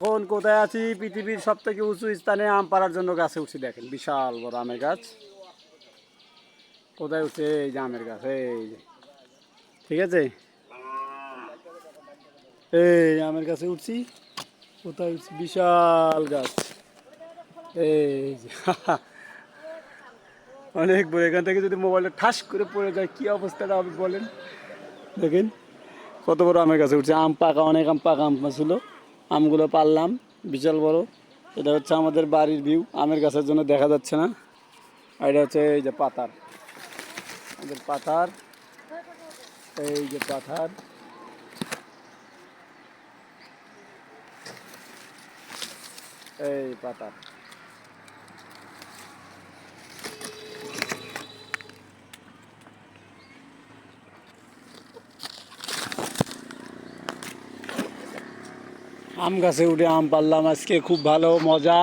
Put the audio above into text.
এখন কোথায় আছি? পৃথিবীর সব থেকে উঁচু স্থানে আম পাড়ার জন্য গাছে উঠছি দেখেন, বিশাল বড় আমের গাছ। কোথায় উঠছে? এই যে আমের গাছ, এই যে। ঠিক আছে? এই আমের গাছে উঠছি, কোথায় উঠছি? বিশাল গাছ। এই যে অনেক বড়, এখান থেকে যদি মোবাইলটা ঠাস করে পড়ে যায়, কি অবস্থাটা হবে বলেন? দেখেন, কত বড় আমের গাছে উঠছে। আম পাকা, অনেক আম পাকা আম ছিল। আমগুলো পারলাম। বিশাল বড়। এটা হচ্ছে আমাদের বাড়ির ভিউ আমের গাছের জন্য দেখা যাচ্ছে না। আর এটা হচ্ছে এই যে পাতার। আমাদের পাতার। এই যে পাথার এই পাতার। আম গাছে উঠে আম পারলাম আজকে খুব ভালো মজা।